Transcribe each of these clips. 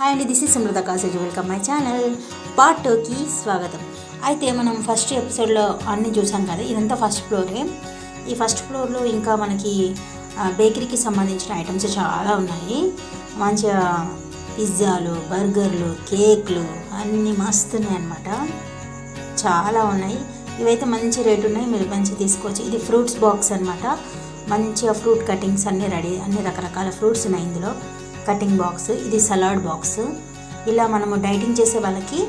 Hi అండి this is Samruddha కాసేజ్ welcome my channel part టూకి స్వాగతం. అయితే మనం ఫస్ట్ ఎపిసోడ్లో అన్నీ చూసాం కదా ఇదంతా ఫస్ట్ ఫ్లోరే ఈ ఫస్ట్ ఫ్లోర్లో ఇంకా మనకి బేకరీకి సంబంధించిన ఐటమ్స్ చాలా ఉన్నాయి. మంచిగా పిజ్జాలు బర్గర్లు కేక్లు అన్నీ మస్తున్నాయి అన్నమాట. చాలా ఉన్నాయి. ఇవైతే మంచి రేట్ ఉన్నాయి మీరు మంచి తీసుకోవచ్చు. ఇది ఫ్రూట్స్ బాక్స్ అన్నమాట. మంచిగా ఫ్రూట్ కటింగ్స్ అన్నీ రెడీ అన్ని రకరకాల ఫ్రూట్స్ ఉన్నాయి ఇందులో. కటింగ్ బాక్స్ ఇది సలాడ్ బాక్స్ ఇలా మనము డైటింగ్ చేసే వాళ్ళకి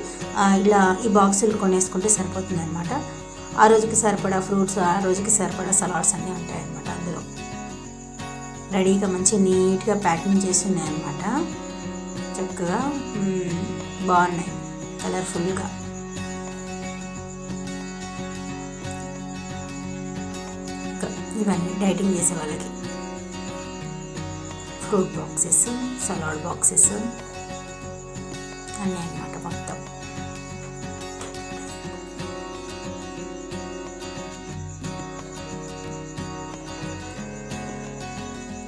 ఇలా ఈ బాక్సులు కొనేసుకుంటే సరిపోతుంది అనమాట ఆ రోజుకి సరిపడా ఫ్రూట్స్ ఆ రోజుకి సరిపడా సలాడ్స్ అన్నీ ఉంటాయన్నమాట అందులో. రెడీగా మంచి నీట్గా ప్యాకింగ్ చేసి అనమాట చక్కగా బాగున్నాయి కలర్ఫుల్గా ఇంకా ఇవన్నీ డైటింగ్ చేసే వాళ్ళకి. ఫ్రూట్ బాక్సెస్ సలాడ్ బాక్సెస్ అన్నీ అన్నమాట మొత్తం.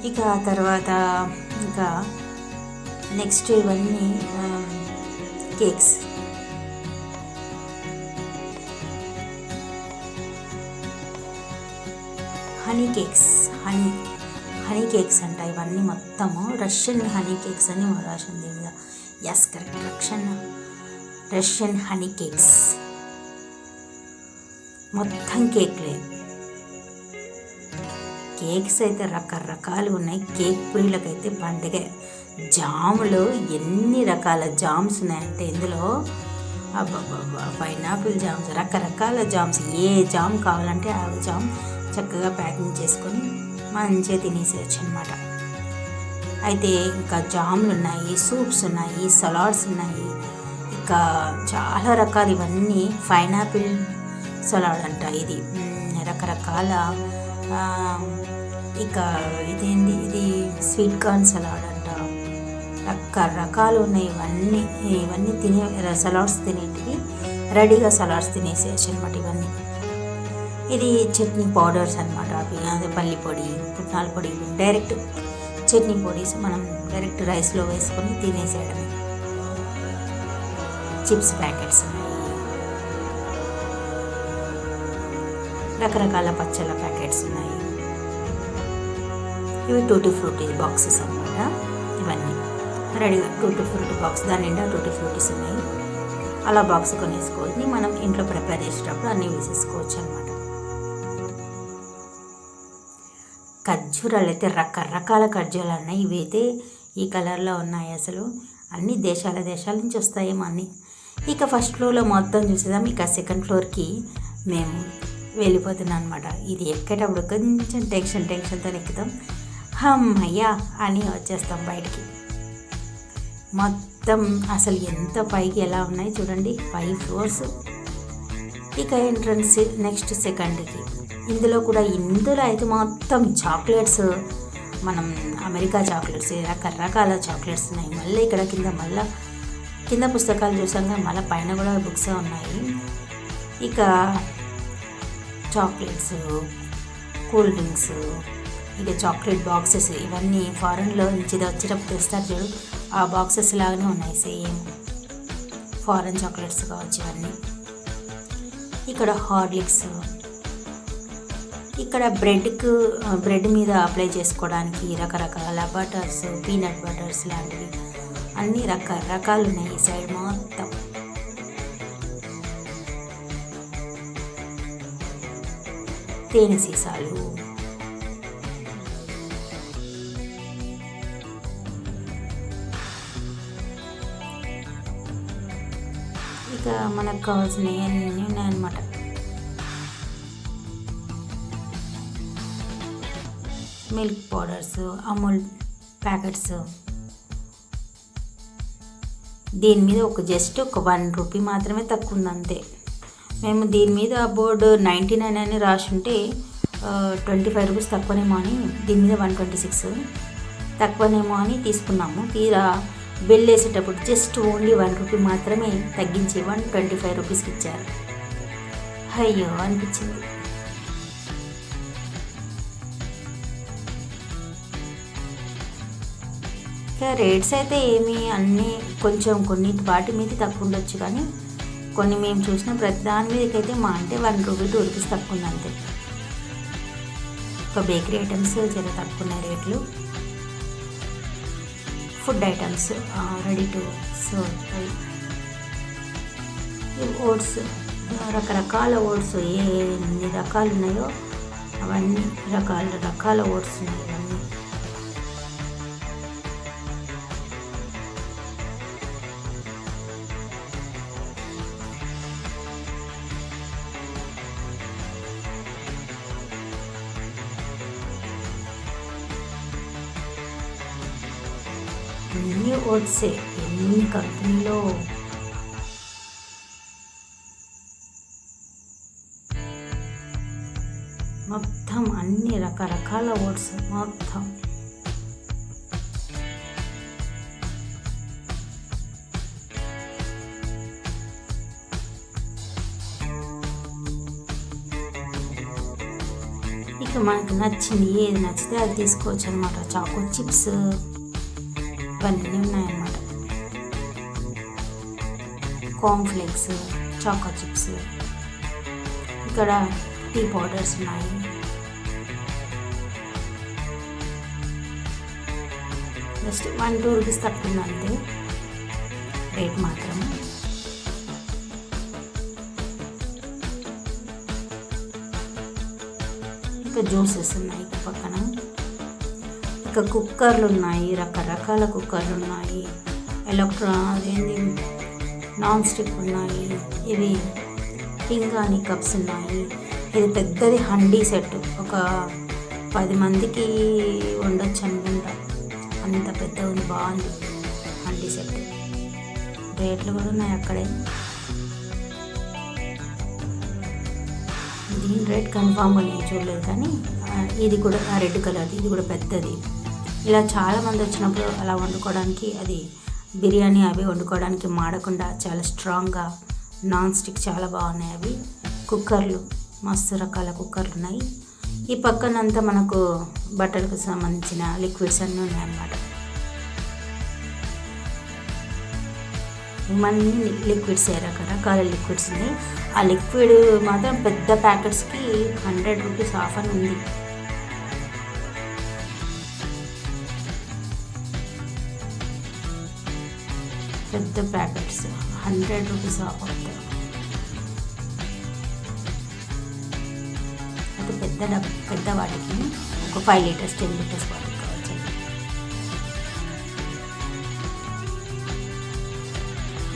ఇక తర్వాత ఇంకా నెక్స్ట్ ఇవన్నీ cakes honey cakes honey honey cakes అంట ఇవన్నీ మొత్తము రష్యన్ హనీ కేక్స్ అని రాసింది దీని మీద. Yes correct Russian Russian honey cakes. మొత్తం కేక్లే. కేక్స్ అయితే రకరకాలు ఉన్నాయి. కేక్ ప్రియులకైతే పండుగ జాములు ఎన్ని రకాల జామ్స్ ఉన్నాయంటే ఇందులో అబ్బబ్బబ్బా పైనాపిల్ జామ్స్ రకరకాల జామ్స్. ఏ జామ్ కావాలంటే ఆ జామ్ చక్కగా ప్యాకింగ్ చేసుకొని మంచిగా తినేసేయచ్చు అనమాట అయితే ఇంకా జామ్లు ఉన్నాయి సూప్స్ ఉన్నాయి సలాడ్స్ ఉన్నాయి. ఇంకా చాలా రకాలు ఇవన్నీ పైనాపిల్ సలాడ్ అంట ఇది. రకరకాల ఇక ఇదేంది? ఇది స్వీట్ కార్న్ సలాడ్ అంట. రకరకాలు ఉన్నాయి ఇవన్నీ. ఇవన్నీ తినే సలాడ్స్ తినేటివి రెడీగా సలాడ్స్ తినేసేయచ్చు అనమాట ఇవన్నీ. ఇది చట్నీ పౌడర్స్ అనమాట అదే పల్లి పొడి పుట్నాల పొడి డైరెక్ట్ చట్నీ పొడిస్ మనం డైరెక్ట్ రైస్లో వేసుకొని తినేసేయడమే. చిప్స్ ప్యాకెట్స్ ఉన్నాయి రకరకాల పచ్చళ్ళ ప్యాకెట్స్ ఉన్నాయి. ఇవి టూటీ ఫ్రూటీ బాక్సెస్ అనమాట ఇవన్నీ. రెడీగా టూటీ ఫ్రూటీ బాక్స్ దాని నిండా టూటీ ఫ్రూటీస్ ఉన్నాయి. అలా బాక్స్ కొనేసుకొని మనం ఇంట్లో ప్రిపేర్ చేసేటప్పుడు అన్నీ వేసేసుకోవచ్చు అనమాట ఖర్జూరాలు అయితే రకరకాల ఖర్జూరాలు ఉన్నాయి ఇవైతే ఈ కలర్లో ఉన్నాయి అసలు. అన్ని దేశాల దేశాల నుంచి వస్తాయేమో అన్నీ. ఇక ఫస్ట్ ఫ్లోర్లో మొత్తం చూసేదాం ఇక సెకండ్ ఫ్లోర్కి మేము వెళ్ళిపోతున్నాం అనమాట ఇది ఎక్కేటప్పుడు కొంచెం టెన్షన్ టెన్షన్తో ఎక్కుతాం. హమ్మయ్యా అని వచ్చేస్తాం బయటికి. మొత్తం అసలు ఎంత పైకి ఎలా ఉన్నాయి చూడండి. Five floors. ఇక ఎంట్రన్స్ నెక్స్ట్ సెకండ్కి. ఇందులో కూడా ఇందులో అయితే మొత్తం చాక్లెట్స్ మనం అమెరికా చాక్లెట్స్ రకరకాల చాక్లెట్స్ ఉన్నాయి. మళ్ళీ ఇక్కడ కింద మళ్ళీ కింద పుస్తకాలు చూసాం కానీ మళ్ళీ పైన కూడా బుక్స్ ఉన్నాయి. ఇక చాక్లెట్స్ కూల్ డ్రింక్స్ ఇక చాక్లెట్ బాక్సెస్ ఇవన్నీ ఫారెన్లో నుంచి వచ్చేటప్పుడు తెస్తారు చూడు. ఆ బాక్సెస్ లాగానే ఉన్నాయి సేమ్. ఫారెన్ చాక్లెట్స్ కావచ్చు ఇవన్నీ. ఇక్కడ హార్లిక్స్ ఇక్కడ బ్రెడ్కు బ్రెడ్ మీద అప్లై చేసుకోవడానికి రకరకాల బటర్స్ పీనట్ బటర్స్ లాంటివి. అన్ని రకరకాలు ఉన్నాయి ఈ సైడ్ మొత్తం. తేనె సీసాలు. ఇక మనకు కావాల్సినవి అన్నీ ఉన్నాయన్నమాట. మిల్క్ పౌడర్స్ అమూల్ ప్యాకెట్స్ దీని మీద ఒక జస్ట్ ఒక వన్ రూపీ మాత్రమే తక్కువ ఉంది అంతే మేము దీని మీద బోర్డు నైంటీ నైన్ అని రాసి ఉంటే ట్వంటీ ఫైవ్ రూపీస్ తక్కువనేమో అని దీని మీద వన్ ట్వంటీ సిక్స్ తక్కువనేమో అని తీసుకున్నాము. తీరా బిల్ వేసేటప్పుడు జస్ట్ ఓన్లీ వన్ రూపీ మాత్రమే తగ్గించి వన్ ట్వంటీ ఫైవ్ రూపీస్కి ఇచ్చారు. అయ్యో అనిపించింది. రేట్స్ అయితే ఏమి అన్నీ కొంచెం కొన్ని వాటి మీద తక్కువ ఉండొచ్చు కానీ కొన్ని మేము చూసిన ప్రతి దాని మీదకైతే మా అంటే వన్ రూపీ టూ రూపీస్ తక్కువ ఉంది అంతే. ఒక బేకరీ ఐటమ్స్ జర తక్కువ ఉన్నాయి రేట్లు. Food items ready to serve oats రకరకాల ఓట్స్ ఏ ఎన్ని రకాలు ఉన్నాయో అవన్నీ రకాల రకాల ఓట్స్ ఉన్నాయి. ఇవన్నీ ఎన్ని కంపెనీలో? మొత్తం అన్ని రకరకాల ఓట్స్ మొత్తం. ఇక మనకు నచ్చింది ఏది నచ్చితే అది తీసుకోవచ్చు అనమాట చాకో చిప్స్. ఇవన్నీ ఉన్నాయన్నమాట. కాన్ఫ్లెక్స్ చాకో చిప్స్ ఇక్కడ టీ పౌడర్స్ ఉన్నాయి. జస్ట్ వన్ టూ రూపీస్ తక్కువ అంతే. రేట్ మాత్రం. ఇంకా జ్యూసెస్ ఉన్నాయి పక్కన. ఇంకా కుక్కర్లు ఉన్నాయి రకరకాల కుక్కర్లు ఉన్నాయి ఎలక్ట్రా నాన్ స్టిక్ ఉన్నాయి. ఇవి పింగాణి కప్స్ ఉన్నాయి. ఇది పెద్దది హండీ సెట్. ఒక పది మందికి ఉండొచ్చు అనుకుంటా అంత పెద్ద ఉంది బాగుంది హండీ సెట్. రేట్లు కూడా ఉన్నాయి అక్కడే. దీని రేట్ కన్ఫామ్గా నేను చూడలేదు కానీ ఇది కూడా రెడ్ కలర్ ఇది కూడా పెద్దది. ఇలా చాలామంది వచ్చినప్పుడు అలా వండుకోవడానికి అది బిర్యానీ అవి వండుకోవడానికి మాడకుండా చాలా స్ట్రాంగ్గా నాన్ స్టిక్ చాలా బాగున్నాయి అవి. కుక్కర్లు మస్తు రకాల కుక్కర్లు ఉన్నాయి. ఈ పక్కనంతా మనకు బట్టలకు సంబంధించిన లిక్విడ్స్ అన్నీ ఉన్నాయన్నమాట. ఇవన్నీ లిక్విడ్స్ రకరకాల లిక్విడ్స్ ఉన్నాయి. ఆ లిక్విడ్ మాత్రం పెద్ద ప్యాకెట్స్కి హండ్రెడ్ రూపీస్ ఆఫర్ ఉంది. పెద్ద ప్యాకెట్స్ హండ్రెడ్ రూపీస్ ఆఫ్ అది పెద్ద డబ్బు పెద్ద వాటికి ఒక ఫైవ్ లీటర్స్ టెన్ లీటర్స్ వాటికి కావచ్చు.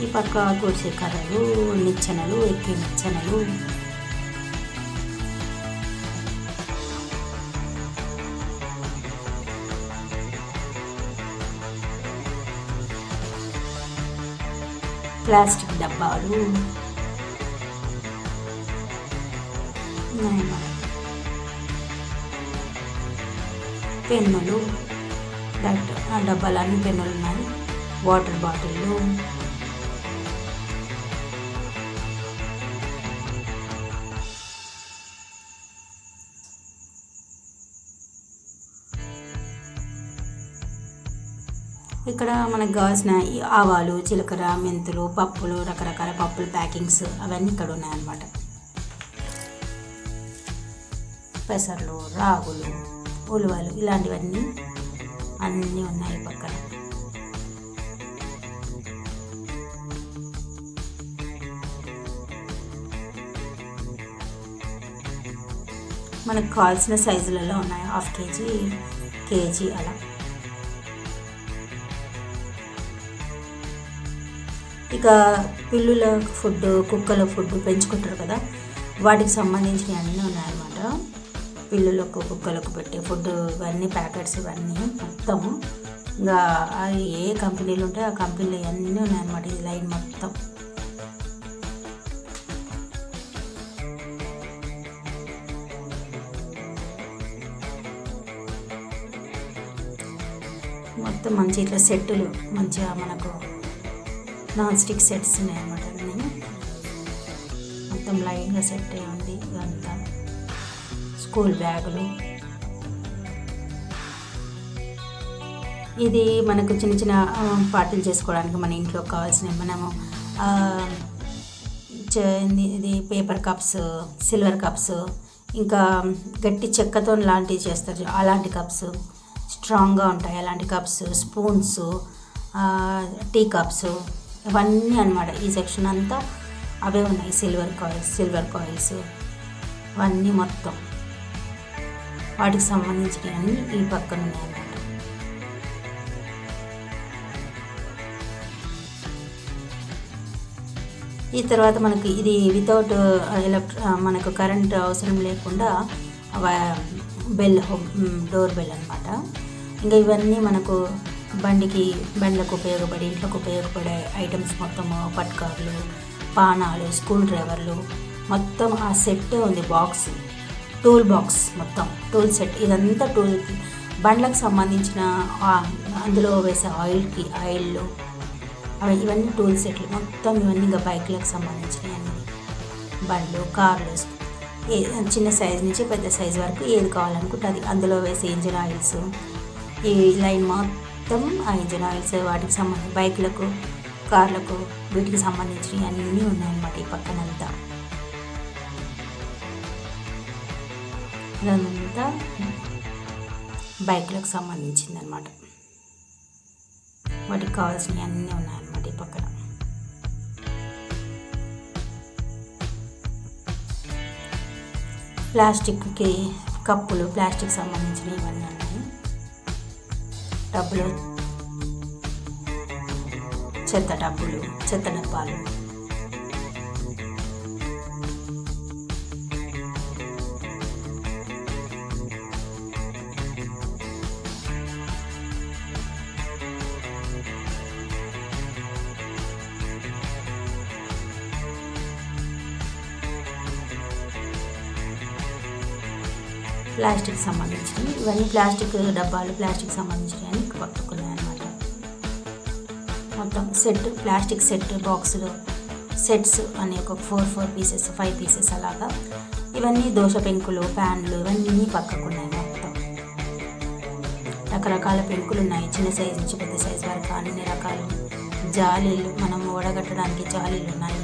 ఈ పక్క గోడ్సే కర్రలు నిచ్చెనలు ఎక్కి నిచ్చెనలు ప్లాస్టిక్ డబ్బాలు. పెన్నులు. డట్ ఆ డబ్బాలన్నీ పెన్నులు ఉన్నాయి వాటర్ బాటిళ్ళు. ఇక్కడ మనకు కావాల్సిన ఈ ఆవాలు జీలకర్ర మెంతులు పప్పులు రకరకాల పప్పుల ప్యాకింగ్స్ అవన్నీ ఇక్కడ ఉన్నాయన్నమాట. పెసర్లు రాగులు ఉలువలు ఇలాంటివన్నీ అన్నీ ఉన్నాయి పక్కన. మనకు కావాల్సిన సైజులలో ఉన్నాయి. హాఫ్ కేజీ కేజీ అలా. ఇంకా పిల్లుల ఫుడ్ కుక్కల ఫుడ్ పెంచుకుంటారు కదా వాటికి సంబంధించినవి అన్నీ ఉన్నాయన్నమాట. పిల్లులకు కుక్కలకు పెట్టే ఫుడ్ ఇవన్నీ ప్యాకెట్స్ ఇవన్నీ మొత్తం. ఇంకా అవి ఏ కంపెనీలు ఉంటాయో ఆ కంపెనీలు అన్నీ ఉన్నాయన్నమాట ఈ లైన్ మొత్తం. మొత్తం మంచి ఇట్లా సెట్టులు మంచిగా మనకు నాన్ స్టిక్ సెట్స్ ఉన్నాయన్నమాట అన్నీ. మొత్తం లైన్గా సెట్ అయి ఉంది ఇదంతా. స్కూల్ బ్యాగులు. ఇది మనకు చిన్న చిన్న పార్టీలు చేసుకోవడానికి మన ఇంట్లో కావాల్సినవి. మనము ఇది- పేపర్ కప్స్ సిల్వర్ కప్స్ ఇంకా గట్టి చెక్కతో లాంటివి చేస్తారు. అలాంటి కప్స్ స్ట్రాంగ్గా ఉంటాయి. అలాంటి కప్స్ స్పూన్స్ టీ కప్స్ ఇవన్నీ అన్నమాట. ఈ సెక్షన్ అంతా అవే ఉన్నాయి. సిల్వర్ కాయిల్స్ సిల్వర్ కాయిల్స్ ఇవన్నీ మొత్తం. వాటికి సంబంధించినవి అన్నీ ఈ పక్కన ఉన్నాయన్నమాట. ఈ తర్వాత మనకి ఇది వితౌట్ ఎలక్ట్ర uh, uh, మనకు కరెంట్ అవసరం లేకుండా బెల్ డోర్ బెల్ అనమాట ఇంకా ఇవన్నీ మనకు బండికి బండ్లకు ఉపయోగపడే ఇంట్లోకి ఉపయోగపడే ఐటమ్స్ మొత్తము పట్కార్లు పానాలు స్కూల్ డ్రైవర్లు మొత్తం ఆ సెట్ ఉంది బాక్స్ టూల్ బాక్స్ మొత్తం టూల్ సెట్. ఇదంతా టూల్ బండ్లకు సంబంధించిన అందులో వేసే ఆయిల్కి ఆయిల్లు. అవి ఇవన్నీ టూల్ సెట్లు. మొత్తం ఇవన్నీ ఇంకా బైక్లకు సంబంధించినవి బండ్లు కార్లు ఏ చిన్న సైజ్ నుంచి పెద్ద సైజ్ వరకు ఏది కావాలనుకుంటే అది అందులో వేసే ఇంజిన్ ఆయిల్స్. ఈ లైన్ మొత్తం ఆ ఇంజిన్ ఆయిల్స్ వాటికి సంబంధించి బైక్లకు కార్లకు వీటికి సంబంధించినవి అన్నీ ఉన్నాయన్నమాట ఈ పక్కనంతా. ఇదంతా బైక్లకు సంబంధించింది అనమాట వాటికి కావాల్సినవి అన్నీ ఉన్నాయన్నమాట ఈ పక్కన. ప్లాస్టిక్కి కప్పులు ప్లాస్టిక్ సంబంధించినవి ఇవన్నీ డబ్బులు. చెత్త డబ్బులు చెత్త డబ్బాలు. ప్లాస్టిక్ సంబంధించినవి. ఇవన్నీ ప్లాస్టిక్ డబ్బాలు ప్లాస్టిక్ సంబంధించినవి. మొత్తం సెట్ ప్లాస్టిక్ సెట్ బాక్సులు సెట్స్ అని ఒక four four pieces five pieces అలాగా. ఇవన్నీ దోశ పెంకులు ప్యాన్లు ఇవన్నీ పక్కకున్నాయి మొత్తం. రకరకాల పెంకులు ఉన్నాయి. చిన్న సైజు నుంచి పెద్ద సైజు వరకు అన్ని రకాలు. జాలీలు మనం ఓడగట్టడానికి జాలీలు ఉన్నాయి.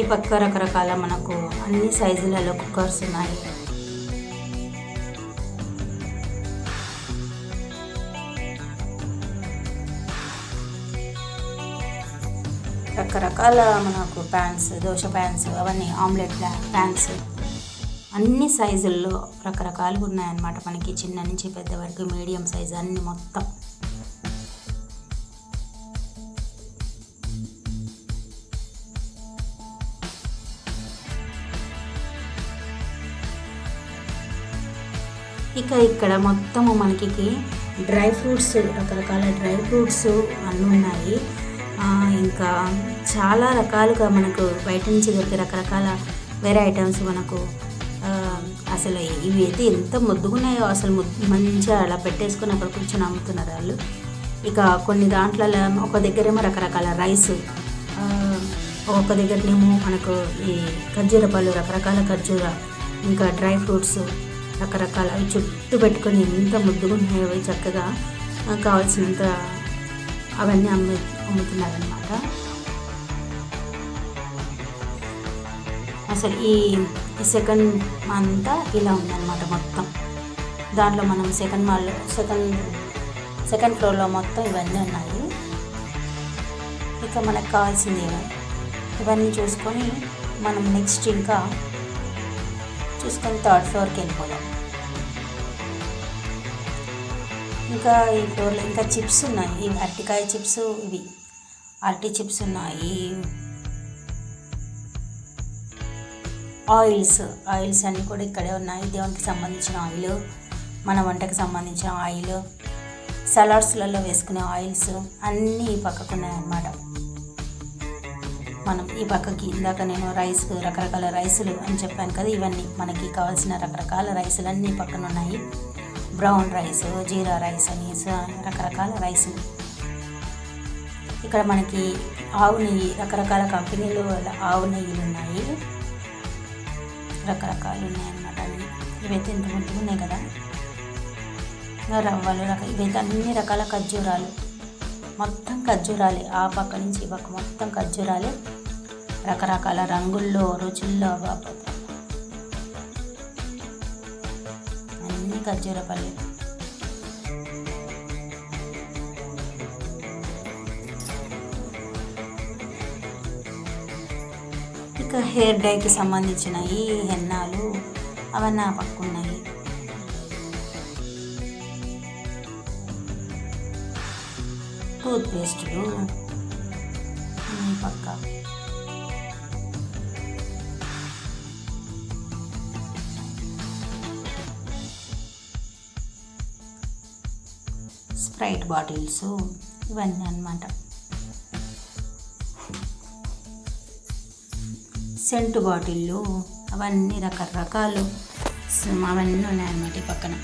ఈ పక్క రకరకాల మనకు అన్ని సైజులలో కుక్కర్స్ ఉన్నాయి. రకరకాల మనకు ప్యాన్స్ దోశ ప్యాన్స్ అవన్నీ ఆమ్లెట్ ప్యాన్స్. అన్ని సైజుల్లో రకరకాలుగా ఉన్నాయన్నమాట మనకి చిన్న నుంచి పెద్ద వరకు మీడియం సైజ్ అన్ని మొత్తం. ఇక ఇక్కడ మొత్తము మనకి డ్రై ఫ్రూట్స్ రకరకాల డ్రై ఫ్రూట్స్ అన్నీ ఉన్నాయి. ఇంకా చాలా రకాలుగా మనకు బయట నుంచి దొరికే రకరకాల వేరే ఐటమ్స్ మనకు అసలు ఇవి అయితే ఎంత ముద్దుగున్నాయో అసలు ముద్దు మంచిగా అలా పెట్టేసుకొని అక్కడ కూర్చొని అమ్ముతున్నారు వాళ్ళు. ఇక కొన్ని దాంట్లో ఒక దగ్గరేమో రకరకాల రైస్ ఒక దగ్గరనేమో మనకు ఈ ఖర్జూర పళ్ళు రకరకాల ఖర్జూర ఇంకా డ్రై ఫ్రూట్స్ రకరకాల అవి చుట్టూ పెట్టుకొని ఎంత ముద్దుగా ఉన్నాయో అవి చక్కగా కావాల్సినంత అవన్నీ అమ్ము అమ్ముతున్నారనమాట అసలు ఈ సెకండ్ అంతా ఇలా ఉందన్నమాట మొత్తం. దాంట్లో మనం సెకండ్ మాల్లో సెకండ్ సెకండ్ ఫ్లోర్లో మొత్తం ఇవన్నీ ఉన్నాయి. ఇక మనకు కావాల్సింది ఇవన్నీ. ఇవన్నీ చూసుకొని మనం నెక్స్ట్ ఇంకా చూసుకొని థర్డ్ ఫ్లోర్కి వెళ్ళిపోదాం. ఇంకా ఈ ఫ్లోర్లో ఇంకా చిప్స్ ఉన్నాయి. ఇవి అరటికాయ చిప్స్ ఇవి. అరటి చిప్స్ ఉన్నాయి. ఆయిల్స్. ఆయిల్స్ అన్నీ కూడా ఇక్కడే ఉన్నాయి. దేవునికి సంబంధించిన ఆయిల్ మన వంటకి సంబంధించిన ఆయిల్ సలాడ్స్లలో వేసుకునే ఆయిల్స్ అన్నీ ఈ పక్కకు ఉన్నాయన్నమాట. మనం ఈ పక్కకి ఇందాక నేను రైస్ రకరకాల రైసులు అని చెప్పాను కదా ఇవన్నీ మనకి కావాల్సిన రకరకాల రైసులు అన్నీ పక్కన ఉన్నాయి. బ్రౌన్ రైస్ జీరా రైస్ అని స- రకరకాల రైసులు ఇక్కడ మనకి ఆవు నెయ్యి రకరకాల కంపెనీలు ఆవు నెయ్యిలు ఉన్నాయి. రకరకాలు ఉన్నాయన్నమాట అన్ని ఇవైతే ఇంత ముందు ఉన్నాయి కదా. ఇంకా రవ్వలు రక ఇవైతే అన్ని రకాల ఖర్జూరాలు. మొత్తం ఖర్జూరాలే. ఆ పక్క నుంచి ఈ పక్క మొత్తం ఖర్జూరాలే. రకరకాల రంగుల్లో రుచుల్లో ఖర్జూరపల్లి. ఖర్జూర ఇక హెయిర్ డైకి సంబంధించిన ఈ హెన్నాలు అవన్నీ ఆ పక్క ఉన్నాయి టూత్ పేస్టులు ఈ పక్క. స్ప్రైట్ బాటిల్స్ ఇవన్నీ అన్నమాట. సెంటు బాటిళ్ళు అవన్నీ రకరకాలు అవన్నీ ఉన్నాయన్నమాట ఈ పక్కన.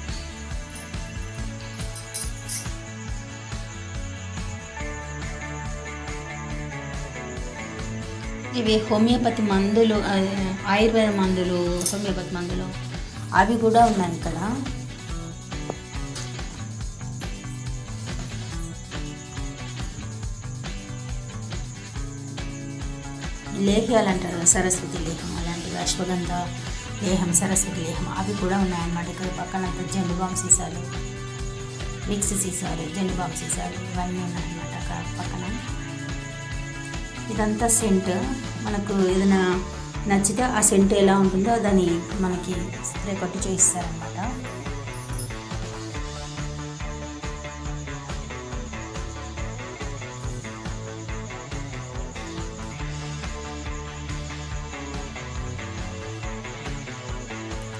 ఇవి హోమియోపతి మందులు ఆయుర్వేద మందులు హోమియోపతి మందులు అవి కూడా ఉన్నాయి ఇక్కడ. లేహ్యాలు అంటారు కదా, సరస్వతి లేహం అలాంటివి అశ్వగంధ లేహం సరస్వతి లేహం అవి కూడా ఉన్నాయన్నమాట. ఇక్కడ పక్కన జండు జెండు సీసాలు విక్స్ సీసాలు జండు బామ్ సీసాలు ఇవన్నీ ఉన్నాయన్నమాట అక్కడ పక్కన. ఇదంతా సెంట్. మనకు ఏదైనా నచ్చితే ఆ సెంట్ ఎలా ఉంటుందో దాన్ని మనకి స్ప్రే కొట్టి చూపిస్తారనమాట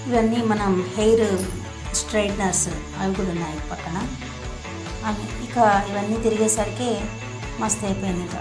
ఇవన్నీ మనం హెయిర్ స్ట్రైట్నర్స్ అవి కూడా ఉన్నాయి పక్కన. అవి ఇక ఇవన్నీ తిరిగేసరికి మస్తు అయిపోయింది ఇక.